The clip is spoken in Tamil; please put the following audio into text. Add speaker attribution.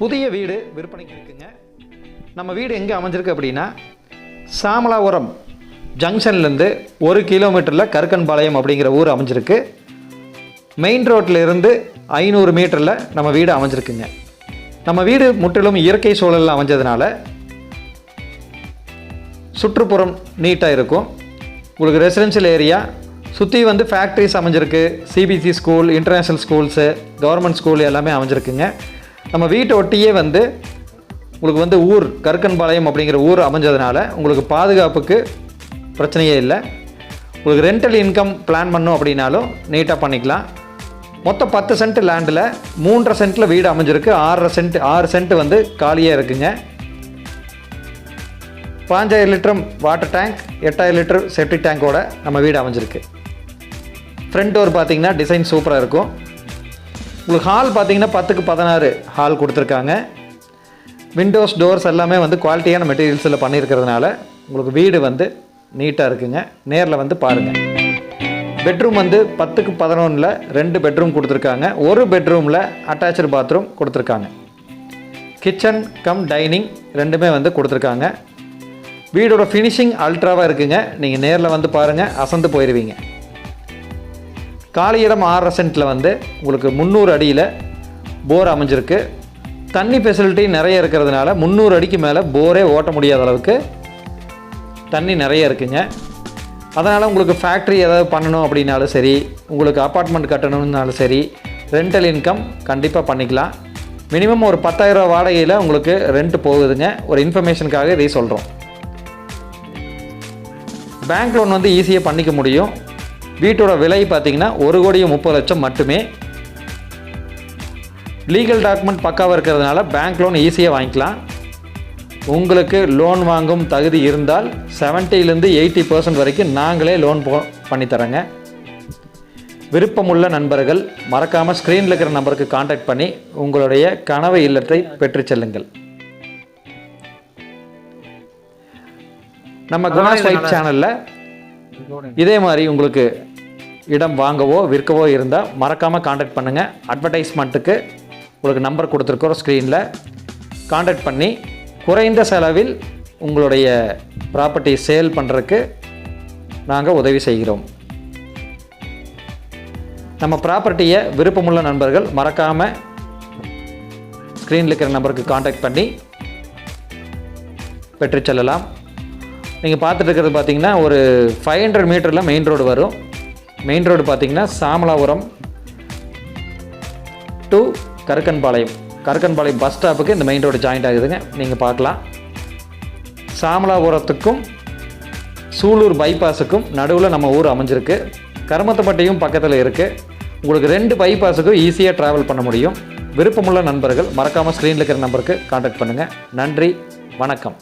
Speaker 1: புதிய வீடு விற்பனைக்கு இருக்குங்க. நம்ம வீடு எங்கே அமைஞ்சிருக்கு அப்படின்னா சாமலாபுரம் ஜங்ஷன்லேருந்து ஒரு கிலோமீட்டரில் கருக்கன்பாளையம் அப்படிங்கிற ஊர் அமைஞ்சிருக்கு. மெயின் ரோட்டில் இருந்து ஐநூறு மீட்டரில் நம்ம வீடு அமைஞ்சிருக்குங்க. நம்ம வீடு முற்றிலும் இயற்கை சூழலில் அமைஞ்சதுனால சுற்றுப்புறம் நீட்டாக இருக்கும். உங்களுக்கு ரெசிடென்ஷியல் ஏரியா சுற்றி வந்து ஃபேக்ட்ரிஸ் அமைஞ்சிருக்கு. CBC school international schools government school எல்லாமே அமைஞ்சிருக்குங்க. நம்ம வீட்டை ஒட்டியே வந்து உங்களுக்கு வந்து ஊர் கருக்கன்பாளையம் அப்படிங்கிற ஊர் அமைஞ்சதுனால உங்களுக்கு பாதுகாப்புக்கு பிரச்சனையே இல்லை. உங்களுக்கு ரெண்டல் இன்கம் பிளான் பண்ணோம் அப்படின்னாலும் நீட்டாக பண்ணிக்கலாம். மொத்தம் பத்து சென்ட் லேண்டில் மூன்றரை சென்ட்டில் வீடு அமைஞ்சிருக்கு. ஆறரை சென்ட் ஆறு சென்ட் வந்து காலியாக இருக்குங்க. பாஞ்சாயிரம் லிட்டர் வாட்டர் டேங்க் எட்டாயிரம் லிட்டர் செப்டிக் டேங்கோட நம்ம வீடு அமைஞ்சிருக்கு. ஃப்ரண்ட் டோர் பார்த்தீங்கன்னா டிசைன் சூப்பராக இருக்கும். உங்களுக்கு ஹால் பார்த்தீங்கன்னா பத்துக்கு பதினாறு ஹால் கொடுத்துருக்காங்க. விண்டோஸ் டோர்ஸ் எல்லாமே வந்து குவாலிட்டியான மெட்டீரியல்ஸில் பண்ணியிருக்கிறதுனால உங்களுக்கு வீடு வந்து நீட்டாக இருக்குங்க. நேரில் வந்து பாருங்கள் பெட்ரூம் வந்து பத்துக்கு பதினொன்றில் ரெண்டு பெட்ரூம் கொடுத்துருக்காங்க. ஒரு பெட்ரூமில் அட்டாச்சு பாத்ரூம் கொடுத்துருக்காங்க. கிச்சன் கம் டைனிங் ரெண்டுமே வந்து கொடுத்துருக்காங்க. வீடோட ஃபினிஷிங் அல்ட்ராவாக இருக்குங்க. நீங்கள் நேரில் வந்து பாருங்கள் அசந்து போயிடுவீங்க காலி இடம் ஆறரை சென்ட்டில் வந்து உங்களுக்கு முந்நூறு அடியில் போர் அமைஞ்சிருக்கு. தண்ணி ஃபெசிலிட்டி நிறைய இருக்கிறதுனால முந்நூறு அடிக்கு மேலே போரே ஓட்ட முடியாத அளவுக்கு தண்ணி நிறைய இருக்குங்க. அதனால் உங்களுக்கு ஃபேக்ட்ரி ஏதாவது பண்ணணும் அப்படின்னாலும் சரி உங்களுக்கு அப்பார்ட்மெண்ட் கட்டணும்னாலும் சரி ரெண்டல் இன்கம் கண்டிப்பாக பண்ணிக்கலாம். மினிமம் ஒரு பத்தாயிரரூவா வாடகையில் உங்களுக்கு ரெண்ட் போகுதுங்க. ஒரு இன்ஃபர்மேஷனுக்காக இதை சொல்கிறோம் பேங்க் லோன் வந்து ஈஸியாக பண்ணிக்க முடியும். வீட்டோட விலை பார்த்தீங்கன்னா ஒரு கோடியே முப்பது லட்சம் மட்டுமே. லீகல் டாக்குமெண்ட் பக்காவாக இருக்கிறதுனால பேங்க் லோன் ஈஸியாக வாங்கிக்கலாம். உங்களுக்கு லோன் வாங்கும் தகுதி இருந்தால் 70 இருந்து எயிட்டி பர்சன்ட் வரைக்கும் நாங்களே லோன் போ பண்ணித்தரேங்க. விருப்பமுள்ள நண்பர்கள் மறக்காமல் ஸ்க்ரீனில் இருக்கிற நம்பருக்கு காண்டாக்ட் பண்ணி உங்களுடைய கனவு இல்லத்தை பெற்றுச் செல்லுங்கள். நம்ம குணாஸ் லைஃப் சேனலில் இதே மாதிரி உங்களுக்கு இடம் வாங்கவோ விற்கவோ இருந்தால் மறக்காமல் காண்டாக்ட் பண்ணுங்கள் அட்வர்டைஸ்மெண்ட்டுக்கு உங்களுக்கு நம்பர் கொடுத்துருக்குறோம் ஸ்க்ரீனில் காண்டாக்ட் பண்ணி குறைந்த செலவில் உங்களுடைய ப்ராப்பர்ட்டி சேல் பண்ணுறதுக்கு நாங்கள் உதவி செய்கிறோம். நம்ம ப்ராப்பர்ட்டியை விருப்பமுள்ள நண்பர்கள் மறக்காமல் ஸ்க்ரீனில் இருக்கிற நம்பருக்கு காண்டாக்ட் பண்ணி பெற்று செல்லலாம். நீங்கள் பார்த்துட்டு இருக்கிறது பார்த்தீங்கன்னா ஒரு ஃபைவ் ஹண்ட்ரட் மீட்டரில் மெயின் ரோடு வரும். மெயின் ரோடு பார்த்தீங்கன்னா சாமலாபுரம் டு கருக்கன்பாளையம். கருக்கன்பாளையம் பஸ் ஸ்டாப்புக்கு இந்த மெயின் ரோடு ஜாயிண்ட் ஆகுதுங்க. நீங்கள் பார்க்கலாம். சாமலாபுரத்துக்கும் சூலூர் பைபாஸுக்கும் நடுவில் நம்ம ஊர் அமைஞ்சிருக்கு. கருமத்தப்பட்டியும் பக்கத்தில் இருக்குது உங்களுக்கு ரெண்டு பைபாஸுக்கும் ஈஸியாக ட்ராவல் பண்ண முடியும். விருப்பமுள்ள நண்பர்கள் மறக்காமல் ஸ்க்ரீனில் இருக்கிற நம்பருக்கு காண்டாக்ட் பண்ணுங்கள் நன்றி வணக்கம்.